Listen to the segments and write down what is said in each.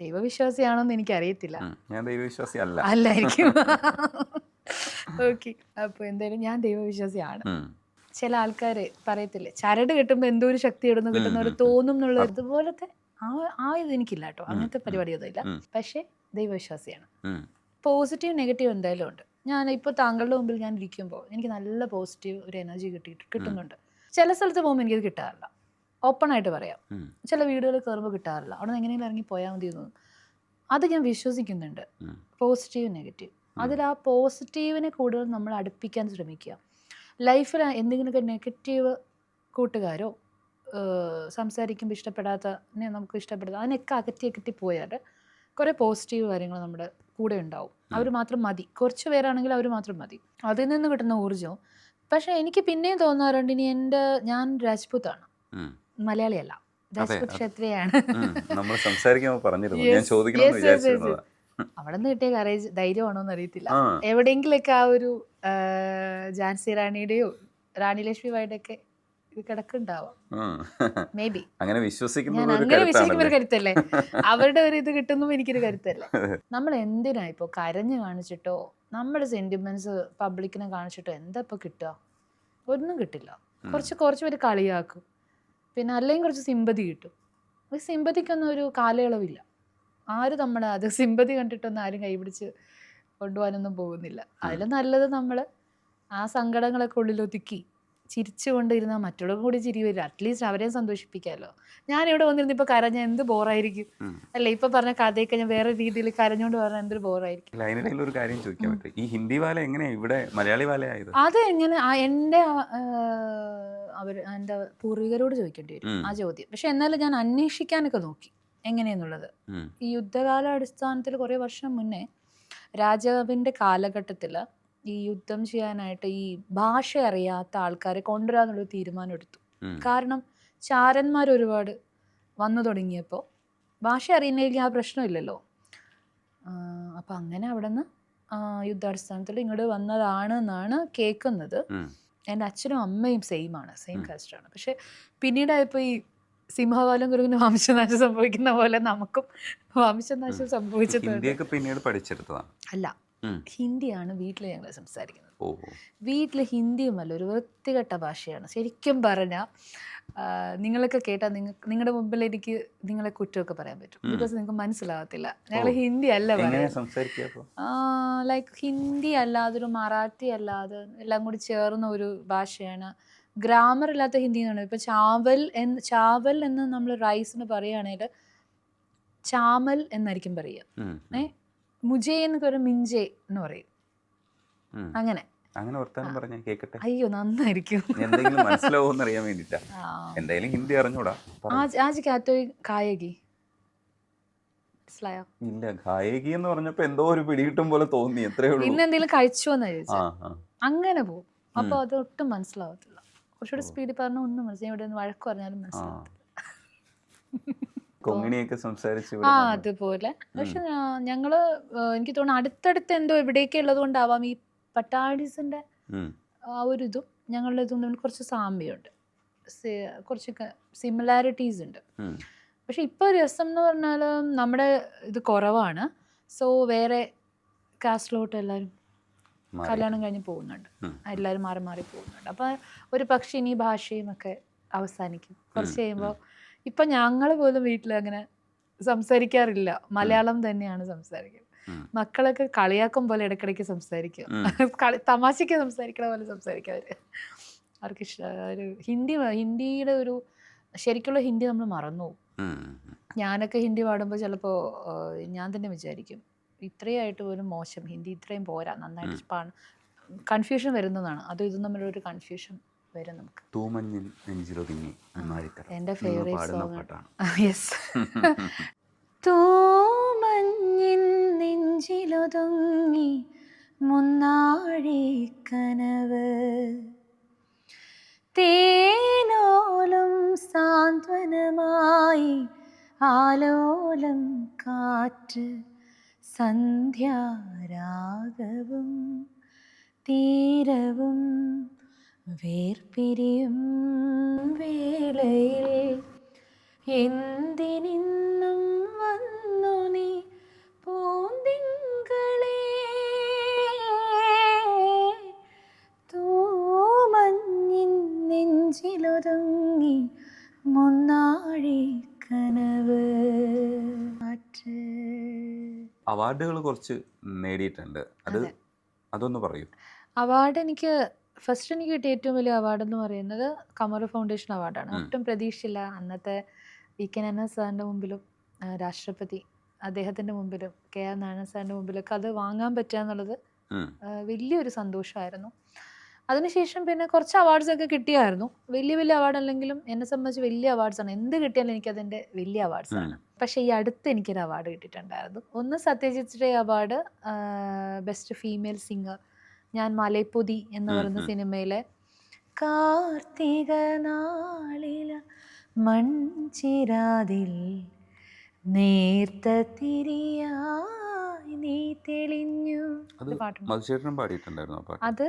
ദൈവവിശ്വാസിയാണോന്ന് എനിക്ക് അറിയത്തില്ല ഞാൻ ദൈവവിശ്വാസി അല്ല. അല്ലായിരിക്കും. ഓക്കെ. അപ്പോൾ എന്തായാലും ഞാൻ ദൈവവിശ്വാസിയാണ്. ചില ആൾക്കാര് പറയത്തില്ലേ ചരട് കിട്ടുമ്പോൾ എന്തോ ഒരു ശക്തി ഇടുന്നു കിട്ടുന്ന ഒരു തോന്നും എന്നുള്ള ഇതുപോലത്തെ ആ ആ ഇത് എനിക്കില്ല കേട്ടോ അങ്ങനത്തെ പരിപാടിയൊന്നും ഇല്ല. പക്ഷേ ദൈവവിശ്വാസിയാണ്. പോസിറ്റീവ് നെഗറ്റീവ് എന്തായാലും ഉണ്ട്. ഞാൻ ഇപ്പോൾ താങ്കളുടെ മുമ്പിൽ ഞാൻ ഇരിക്കുമ്പോൾ എനിക്ക് നല്ല പോസിറ്റീവ് ഒരു എനർജി കിട്ടിയിട്ട് കിട്ടുന്നുണ്ട്. ചില സ്ഥലത്ത് പോകുമ്പോൾ എനിക്കത് കിട്ടാറില്ല. ഓപ്പൺ ആയിട്ട് പറയാം ചില വീടുകൾ കയറുമ്പോൾ കിട്ടാറില്ല. അവിടെ നിന്ന് എങ്ങനെയെങ്കിലും ഇറങ്ങി പോയാൽ മതി എന്ന്. അത് ഞാൻ വിശ്വസിക്കുന്നുണ്ട്. പോസിറ്റീവ് നെഗറ്റീവ് അതിൽ ആ പോസിറ്റീവിനെ കൂടുതൽ നമ്മൾ അടുപ്പിക്കാൻ ശ്രമിക്കുക. ലൈഫിൽ എന്തെങ്കിലുമൊക്കെ നെഗറ്റീവ് കൂട്ടുകാരോ സംസാരിക്കുമ്പോൾ ഇഷ്ടപ്പെടാത്ത നമുക്ക് ഇഷ്ടപ്പെടാത്ത അതിനൊക്കെ അകറ്റി അകറ്റി പോയാൽ കുറേ പോസിറ്റീവ് കാര്യങ്ങൾ നമ്മുടെ കൂടെ ഉണ്ടാവും. അവർ മാത്രം മതി. കുറച്ച് പേരാണെങ്കിൽ അവർ മാത്രം മതി. അതിൽ നിന്ന് കിട്ടുന്ന ഊർജവും. പക്ഷേ എനിക്ക് പിന്നെയും തോന്നാറുണ്ട് ഇനി എന്റെ ഞാൻ രാജ്പൂത്താണ്. മലയാളിയല്ല. രാജ്പൂത് അതെ. ക്ഷത്രിയാണ്. നമ്മൾ സംസാരിക്കുമ്പോൾ പറഞ്ഞിരുന്നു. ഞാൻ yes, വിചാരിച്ചിരുന്നതാ. അവിടെ നിന്ന് കിട്ടിയ കറേജ് ധൈര്യമാണോ എന്ന് അറിയത്തില്ല. ആ. എവിടെയെങ്കിലൊക്കെ ആ ഒരു ജാൻസി റാണിയുടെയോ റാണി ലക്ഷ്മി മേ ബി അങ്ങനെ വിശ്വസിക്കുന്ന ഒരു കരുത്തല്ലേ? അവരുടെ ഒരു ഇത് കിട്ടുന്നു എനിക്കൊരു കരുത്തല്ലേ? നമ്മൾ എന്തിനാ ഇപ്പോൾ കരഞ്ഞു കാണിച്ചിട്ടോ നമ്മുടെ സെന്റിമെന്റ്സ് പബ്ലിക്കിനെ കാണിച്ചിട്ടോ എന്താ ഇപ്പൊ കിട്ടുക? ഒന്നും കിട്ടില്ല. കുറച്ച് കുറച്ച് പേര് കളിയാക്കും. പിന്നെ അല്ലെങ്കിൽ കുറച്ച് സിമ്പതി കിട്ടും. ഈ സിമ്പതിക്കൊന്നും ഒരു കാലയളവില്ല. ആര് നമ്മളെ അത് സിമ്പതി കണ്ടിട്ടൊന്നും ആരും കൈപിടിച്ച് കൊണ്ടുപോകാനൊന്നും പോകുന്നില്ല. അതിൽ നല്ലത് നമ്മൾ ആ സങ്കടങ്ങളൊക്കെ ഉള്ളിലൊതുക്കി ചിരിച്ചുകൊണ്ടിരുന്നാൽ മറ്റുള്ളവർ കൂടി ചിരി വരും. അറ്റ്ലീസ്റ്റ് അവരെയും സന്തോഷിപ്പിക്കാമല്ലോ ഞാനിവിടെ വന്നിരുന്നു ഇപ്പോൾ കരഞ്ഞ എന്ത് ബോറായിരിക്കും. അല്ല? ഇപ്പൊ പറഞ്ഞ കഥയൊക്കെ ഞാൻ വേറെ രീതിയിൽ കരഞ്ഞോണ്ട് പറഞ്ഞ എന്തൊരു ബോറായിരിക്കും? അതിനിടയിൽ ഒരു കാര്യം ചോദിക്കാൻ പറ്റും. ഈ ഹിന്ദി വാല എങ്ങനെയാ ഇവിടെ മലയാളി വാല ആയത് അത് എങ്ങനെ എന്റെ അവർ എന്റെ പൂർവികരോട് ചോദിക്കേണ്ടി വരും ആ ചോദ്യം. പക്ഷെ എന്നാലും ഞാൻ അന്വേഷിക്കാനൊക്കെ നോക്കി എങ്ങനെയെന്നുള്ളത്. ഈ യുദ്ധകാല അടിസ്ഥാനത്തിൽ കുറേ വർഷം മുന്നേ രാജാവിന്റെ കാലഘട്ടത്തിൽ ഈ യുദ്ധം ചെയ്യാനായിട്ട് ഈ ഭാഷ അറിയാത്ത ആൾക്കാരെ കൊണ്ടുവരാന്നുള്ളൊരു തീരുമാനം എടുത്തു കാരണം ചാരന്മാർ ഒരുപാട് വന്നു തുടങ്ങിയപ്പോൾ ഭാഷ അറിയുന്നതിൽ ആ പ്രശ്നമില്ലല്ലോ അപ്പം അങ്ങനെ അവിടെ നിന്ന് യുദ്ധാടിസ്ഥാനത്തിൽ ഇങ്ങോട്ട് വന്നതാണ് എന്നാണ് കേൾക്കുന്നത്. എന്റെ അച്ഛനും അമ്മയും സെയിം ആണ് സെയിം. കാസ്റ്റാണ് പക്ഷെ പിന്നീടായപ്പോൾ ഈ സിംഹവാലം കുരുവിന് വംശനാശം സംഭവിക്കുന്ന പോലെ നമുക്കും വംശനാശം സംഭവിച്ചത് പിന്നീട് പഠിച്ചെടുത്തതാണ് അല്ല. ഹിന്ദിയാണ് വീട്ടിൽ ഞങ്ങൾ സംസാരിക്കുന്നത്. വീട്ടിൽ ഹിന്ദിയുമല്ല ഒരു വൃത്തികെട്ട ഭാഷയാണ്. ശരിക്കും പറഞ്ഞാൽ നിങ്ങളൊക്കെ കേട്ടാൽ നിങ്ങൾ നിങ്ങളുടെ മുമ്പിൽ എനിക്ക് നിങ്ങളെ കുറ്റമൊക്കെ പറയാൻ പറ്റും. ബിക്കോസ് നിങ്ങൾക്ക് മനസ്സിലാവത്തില്ല ഞങ്ങൾ. ഹിന്ദി അല്ല പറയുന്നത്. ലൈക്ക് ഹിന്ദി അല്ലാതെ ഒരു മറാഠി അല്ലാതെ എല്ലാം കൂടി ചേർന്ന ഒരു ഭാഷയാണ്. ഗ്രാമർ ഇല്ലാത്ത ഹിന്ദി എന്നാണ്. ഇപ്പൊ ചാവൽ എന്ന് ചാവൽ എന്ന് നമ്മൾ റൈസിന് പറയുകയാണെങ്കിൽ ചാമൽ എന്നായിരിക്കും പറയുക. ഉം. മുജേ എന്ന് പറയും മിഞ്ചേ എന്ന് പറയും. അങ്ങനെ. അങ്ങനെ വർത്താനം പറഞ്ഞ കേക്കട്ടെ? അയ്യോ നന്നായിരിക്കും. എന്തെങ്കിലും മനസ്സിലാവുമെന്ന് അറിയാൻ വേണ്ടിട്ടാ. എന്തെങ്കിലും എന്തായാലും ഹിന്ദി അറിഞ്ഞൂടാ. ആജ് ആജ് കാറ്റോ കായകി മനസ്സിലായോ? ഇല്ല ഗായകി എന്ന് പറഞ്ഞപ്പോ എന്തോ ഒരു പിടികിട്ടും പോലെ തോന്നി എത്രയേ ഉള്ളൂ. ഇന്ന് എന്തെങ്കിലും കഴിച്ചോ എന്ന് അങ്ങനെ പോകും അപ്പൊ അത് ഒട്ടും മനസ്സിലാവത്തില്ല. കുറച്ചുകൂടി സ്പീഡിൽ പറഞ്ഞാൽ ഒന്നും മനസ്സിലായി ഇവിടെ വഴക്ക് പറഞ്ഞാലും മനസ്സിലാവത്തില്ല. കൊങ്ങിണിയൊക്കെ സംസാരിച്ച് ആ അതുപോലെ. പക്ഷെ ഞങ്ങൾ എനിക്ക് തോന്നുന്നു അടുത്തടുത്ത് എന്തോ എവിടെയൊക്കെ ഉള്ളത് കൊണ്ടാവാം ഈ പട്ടാളീസിന്റെ ആ ഒരു ഇതും ഞങ്ങളുടെ ഇതും തമ്മിൽ കുറച്ച് സാമ്യമുണ്ട്. കുറച്ച് കുറച്ചൊക്കെ സിമിലാരിറ്റീസ് ഉണ്ട്. പക്ഷെ ഇപ്പോൾ രസം എന്ന് പറഞ്ഞാൽ നമ്മുടെ ഇത് കുറവാണ്. സോ വേറെ കാസ്റ്റിലോട്ട് എല്ലാവരും. കല്യാണം കഴിഞ്ഞ് പോകുന്നുണ്ട്. എല്ലാവരും മാറി മാറി പോകുന്നുണ്ട്. അപ്പോൾ ഒരു പക്ഷേ ഇനി ഭാഷയും ഒക്കെ അവസാനിക്കും. കുറച്ച് കഴിയുമ്പോൾ ഇപ്പം ഞങ്ങൾ പോലും വീട്ടിൽ അങ്ങനെ സംസാരിക്കാറില്ല. മലയാളം തന്നെയാണ് സംസാരിക്കുന്നത് മക്കളൊക്കെ കളിയാക്കും പോലെ ഇടയ്ക്കിടയ്ക്ക് സംസാരിക്കും. കളി തമാശയ്ക്ക് സംസാരിക്കണ പോലെ സംസാരിക്കും അവർ അവർക്ക് ഒരു ഹിന്ദി ഹിന്ദിയുടെ ഒരു ശരിക്കുള്ള ഹിന്ദി നമ്മൾ മറന്നു. ഞാനൊക്കെ ഹിന്ദി പാടുമ്പോൾ ചിലപ്പോൾ ഞാൻ തന്നെ വിചാരിക്കും ഇത്രയായിട്ട് പോലും മോശം ഹിന്ദി ഇത്രയും പോരാ നന്നായിട്ട് കൺഫ്യൂഷൻ വരുന്നതാണ്. അതും ഇതും തമ്മിലൊരു കൺഫ്യൂഷൻ വരും നമുക്ക്. തൂമഞ്ഞിൽ നെഞ്ചിലൊതുങ്ങി നന്നായിത്തരം എന്റെ ഫേവറേറ്റ് സോങ് യെസ് തൂമഞ്ഞിൻ നെഞ്ചിലൊതുങ്ങി മുന്നാഴി കനവ്. തേനോലും സാന്ത്വനമായി ആലോലം കാറ്റ് സന്ധ്യാരാഗവും തീരവും വേർപിരിയും വേളയിൽ എന്തിനിന്നും വന്നു നീ പൂന്തിങ്കളെ? തൂമഞ്ഞിൻ നെഞ്ചിലൊതുങ്ങി മുന്നാഴി കനവ്. അവാർഡുകൾ കുറച്ച് നേടിയിട്ടുണ്ട്. അത്. അതൊന്ന് പറയൂ. അവാർഡ് എനിക്ക് ഫസ്റ്റ് എനിക്ക് കിട്ടിയ ഏറ്റവും വലിയ അവാർഡ് എന്ന് പറയുന്നത് കമറ ഫൗണ്ടേഷൻ അവാർഡാണ് ഒട്ടും പ്രതീക്ഷയില്ല അന്നത്തെ വി കെ നാരായണ സാറിന്റെ മുമ്പിലും രാഷ്ട്രപതി അദ്ദേഹത്തിന്റെ മുമ്പിലും കെ ആർ നാരായണ സാറിന്റെ മുമ്പിലൊക്കെ അത് വാങ്ങാൻ പറ്റുക എന്നുള്ളത് വലിയൊരു സന്തോഷമായിരുന്നു. അതിനുശേഷം പിന്നെ കുറച്ച് അവാർഡ്സ് ഒക്കെ കിട്ടിയായിരുന്നു. വലിയ വലിയ അവാർഡ് അല്ലെങ്കിലും എന്നെ സംബന്ധിച്ച് വലിയ അവാർഡ്സ് ആണ്. എന്ത് കിട്ടിയാലും എനിക്ക് എനിക്കതിന്റെ വലിയ അവാർഡ്സ് ആണ്. പക്ഷേ ഈ അടുത്ത് എനിക്കൊരു അവാർഡ് കിട്ടിയിട്ടുണ്ടായിരുന്നു. ഒന്ന് Satyajit Ray award best female singer ഞാൻ മലൈപ്പൊതി എന്ന് പറയുന്ന സിനിമയിലെ കാർത്തിക നാളില മൺചിരാതിൽ നേർത്ത തിരിയായി നീ തെളിഞ്ഞു. പാട്ടുണ്ട്. പാടിയിട്ടുണ്ടായിരുന്നു അത്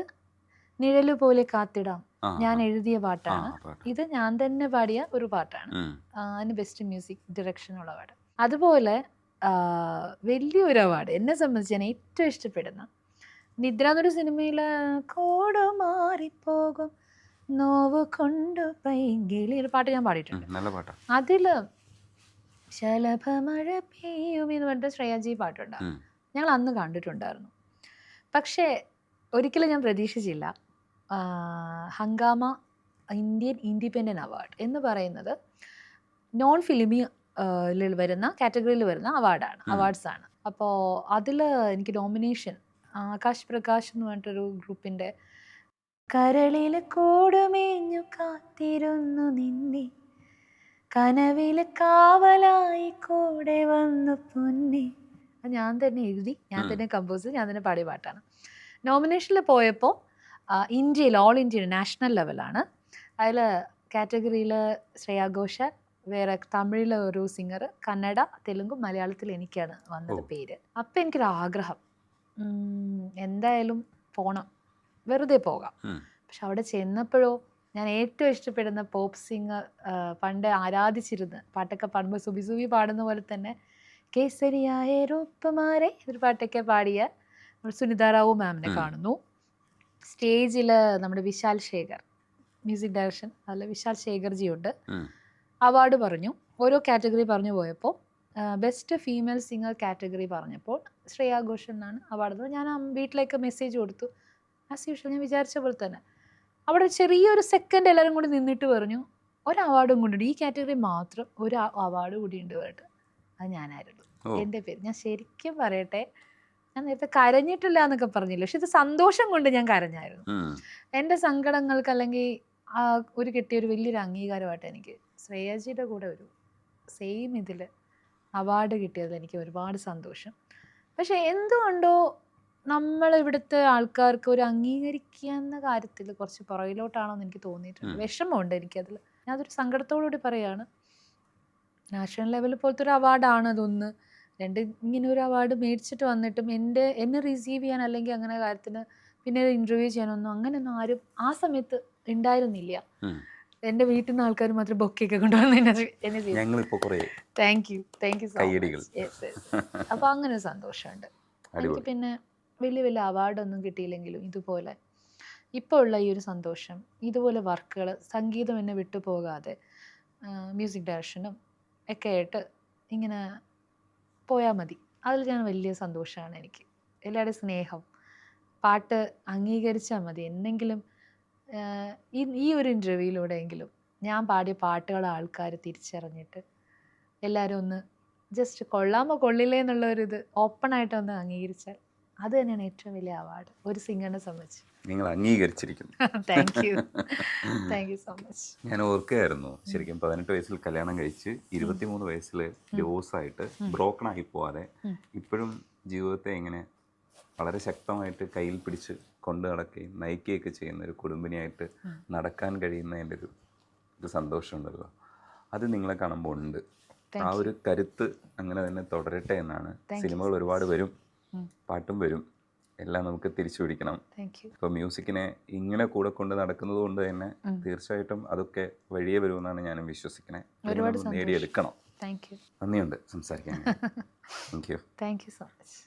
നിഴലു പോലെ കാത്തിടാം. ഞാൻ എഴുതിയ പാട്ടാണ്. ഇത് ഞാൻ തന്നെ പാടിയ ഒരു പാട്ടാണ്. അതിന് ബെസ്റ്റ് മ്യൂസിക് ഡിറക്ഷൻ ഉള്ള പാട്ട്. അതുപോലെ വലിയൊരു അവാർഡ് എന്നെ സംബന്ധിച്ച് ഞാൻ ഏറ്റവും ഇഷ്ടപ്പെടുന്ന നിദ്ര എന്നൊരു സിനിമയിൽ കോടു മാറിപ്പോകും. നോവ് കൊണ്ടു പൈങ്കിളി ഒരു പാട്ട് ഞാൻ പാടിയിട്ടുണ്ട്. നല്ല പാട്ടാ. അതിൽ ശലഭമഴ പെയ്യും എന്ന് പറഞ്ഞിട്ട് ശ്രേയാജി പാട്ടുണ്ട്. ഞങ്ങൾ അന്ന് കണ്ടിട്ടുണ്ടായിരുന്നു. പക്ഷേ ഒരിക്കലും ഞാൻ പ്രതീക്ഷിച്ചില്ല. Hungama Hungama Indian independent award എന്ന് പറയുന്നത് നോൺ ഫിലിമി വരുന്ന കാറ്റഗറിയിൽ വരുന്ന അവാർഡാണ് അവാർഡ്സാണ്. അപ്പോൾ അതിൽ എനിക്ക് നോമിനേഷൻ ആകാശ് പ്രകാശ് എന്ന് പറഞ്ഞിട്ടൊരു ഗ്രൂപ്പിന്റെ. കരളിൽ കൂടുമേഞ്ഞു കാത്തിരുന്നു നിന്നെ. കനവിൽ കാവലായി കൂടെ വന്നു പൊന്നെ. അത് ഞാൻ തന്നെ എഴുതി ഞാൻ തന്നെ കമ്പോസ് ഞാൻ തന്നെ പാടിയ പാട്ടാണ്. നോമിനേഷനിൽ പോയപ്പോൾ ഇന്ത്യയിൽ ഓൾ ഇന്ത്യ നാഷണൽ ലെവലാണ് അതിൽ കാറ്റഗറിയിൽ ശ്രേയാ ഘോഷാൽ വേറെ തമിഴിലെ ഒരു സിംഗർ കന്നഡ തെലുങ്ക് മലയാളത്തിൽ എനിക്കാണ് വന്നത് പേര്. അപ്പം എനിക്കൊരു ആഗ്രഹം ഉം, എന്തായാലും പോണം വെറുതെ പോകാം. പക്ഷെ അവിടെ ചെന്നപ്പോഴോ ഞാൻ ഏറ്റവും ഇഷ്ടപ്പെടുന്ന പോപ്പ് സിംഗർ പണ്ട് ആരാധിച്ചിരുന്ന പാട്ടൊക്കെ പാടുമ്പോൾ സുബി സുബി പാടുന്ന പോലെ തന്നെ കേസരിയായ രൂപമാരെ ഒരു പാട്ടൊക്കെ പാടിയ സുനിത റാവു മാമിനെ ഉം. കാണുന്നു സ്റ്റേജിൽ നമ്മുടെ വിശാൽ ശേഖർ മ്യൂസിക് ഡയറക്ഷൻ അതിൽ വിശാൽ ശേഖർജിയുണ്ട്. അവാർഡ് പറഞ്ഞു ഓരോ കാറ്റഗറി പറഞ്ഞു പോയപ്പോൾ ബെസ്റ്റ് ഫീമെയിൽ സിംഗർ കാറ്റഗറി പറഞ്ഞപ്പോൾ ശ്രേയാ ഘോഷൽ എന്നാണ് അവാർഡ് ഞാൻ വീട്ടിലേക്ക് മെസ്സേജ് കൊടുത്തു. ആസ് യൂഷ്വൽ ഞാൻ വിചാരിച്ച പോലെ തന്നെ. അവിടെ ചെറിയൊരു സെക്കൻഡ് എല്ലാവരും കൂടി നിന്നിട്ട് പറഞ്ഞു ഒരു അവാർഡും കൊണ്ടുണ്ട് ഈ കാറ്റഗറി മാത്രം ഒരു അവാർഡ് കൂടി ഉണ്ട് പറഞ്ഞിട്ട്. അത് ഞാനായിരുന്നു. എന്റെ പേര്. ഞാൻ ശരിക്കും പറയട്ടെ ഞാൻ നേരത്തെ കരഞ്ഞിട്ടില്ല എന്നൊക്കെ പറഞ്ഞില്ല? പക്ഷെ ഇത് സന്തോഷം കൊണ്ട് ഞാൻ കരഞ്ഞായിരുന്നു. എന്റെ സങ്കടങ്ങൾക്ക് അല്ലെങ്കിൽ ഒരു കിട്ടിയ ഒരു വലിയൊരു അംഗീകാരമായിട്ട് എനിക്ക് ശ്രേയാജിയുടെ കൂടെ ഒരു സെയിം ഇതിൽ അവാർഡ് കിട്ടിയതിൽ എനിക്ക് ഒരുപാട് സന്തോഷം. പക്ഷേ എന്തുകൊണ്ടോ നമ്മൾ ഇവിടുത്തെ ആൾക്കാർക്ക് ഒരു അംഗീകരിക്കുന്ന കാര്യത്തിൽ കുറച്ച് പുറകിലോട്ടാണോ എന്ന് എനിക്ക് തോന്നിയിട്ടുണ്ട്. വിഷമമുണ്ട് എനിക്കതിൽ. ഞാൻ അതൊരു സങ്കടത്തോടുകൂടി പറയാണ് നാഷണൽ ലെവലിൽ പോലത്തെ ഒരു അവാർഡാണ് അതൊന്ന്. രണ്ട് ഇങ്ങനെ ഒരു അവാർഡ് മേടിച്ചിട്ട് വന്നിട്ടും എന്റെ എന്നെ റിസീവ് ചെയ്യാൻ അല്ലെങ്കിൽ അങ്ങനെ കാര്യത്തിന് പിന്നെ ഇന്റർവ്യൂ ചെയ്യാനൊന്നും അങ്ങനെയൊന്നും ആരും ആ സമയത്ത് ഉണ്ടായിരുന്നില്ല. ഉം. എന്റെ വീട്ടിൽ നിന്ന് ആൾക്കാർ മാത്രം ബൊക്കെയൊക്കെ കൊണ്ടുവന്ന് അപ്പൊ എന്നെ ചെയ്തു. ഞങ്ങളിപ്പോ കുറേ താങ്ക് യു താങ്ക് യു കയ്യടികൾ. മച്ച് അപ്പോൾ അങ്ങനെ ഒരു സന്തോഷമുണ്ട്. എനിക്ക് പിന്നെ വലിയ വലിയ അവാർഡൊന്നും കിട്ടിയില്ലെങ്കിലും ഇതുപോലെ ഇപ്പോൾ ഉള്ള ഈ ഒരു സന്തോഷം ഇതുപോലെ വർക്കുകൾ സംഗീതം എന്നെ വിട്ടു പോകാതെ മ്യൂസിക് ഡയറക്ഷനും ഒക്കെ ആയിട്ട് ഇങ്ങനെ പോയാൽ മതി. അതിൽ ഞാൻ വലിയ സന്തോഷമാണ് എനിക്ക്. എല്ലാവരുടെയും സ്നേഹം. പാട്ട് അംഗീകരിച്ചാൽ മതി. എന്തെങ്കിലും ഈ ഒരു ഒരു ഇന്റർവ്യൂയിലൂടെയെങ്കിലും ഞാൻ പാടിയ പാട്ടുകൾ ആൾക്കാർ തിരിച്ചറിഞ്ഞിട്ട് എല്ലാവരും ഒന്ന് ജസ്റ്റ് കൊള്ളാമോ കൊള്ളില്ലേ എന്നുള്ള ഒരു ഇത് ഓപ്പണായിട്ട് ഒന്ന് അംഗീകരിച്ചാൽ അത് തന്നെയാണ് ഏറ്റവും വലിയ അവാർഡ് ഒരു സിംഗറിനെ സംബന്ധിച്ച്. നിങ്ങൾ അംഗീകരിച്ചിരിക്കുന്നു. Thank you thank you so much ഞാൻ ഓർക്കുകയായിരുന്നു ശരിക്കും പതിനെട്ട് വയസ്സിൽ കല്യാണം കഴിച്ച് ഇരുപത്തിമൂന്ന് വയസ്സിൽ ഡിവോഴ്സ് ആയിട്ട് ബ്രോക്കൺ ആയി പോവാതെ ഇപ്പോഴും ജീവിതത്തെ ഇങ്ങനെ വളരെ ശക്തമായിട്ട് കയ്യിൽ പിടിച്ച് കൊണ്ടു നടക്കുകയും നയിക്കുകയൊക്കെ ചെയ്യുന്ന ഒരു കുടുംബിനിയായിട്ട് നടക്കാൻ കഴിയുന്നതിന്റെ ഒരു ഒരു സന്തോഷമുണ്ടല്ലോ. അത് നിങ്ങളെ കാണുമ്പോൾ ഉണ്ട്. ആ ഒരു കരുത്ത് അങ്ങനെ തന്നെ തുടരട്ടെ എന്നാണ്. സിനിമകൾ ഒരുപാട് വരും. പാട്ടും വരും. എല്ലാം നമുക്ക് തിരിച്ചു പിടിക്കണം ഇപ്പൊ മ്യൂസിക്കിനെ ഇങ്ങനെ കൂടെ കൊണ്ട് നടക്കുന്നത് കൊണ്ട് തന്നെ തീർച്ചയായിട്ടും അതൊക്കെ വഴിയെ വരുമെന്നാണ് ഞാനും വിശ്വസിക്കണേ. ഒരുപാട്. നേടിയെടുക്കണം. നന്ദിയുണ്ട് സംസാരിക്കാൻ. Thank you thank you so much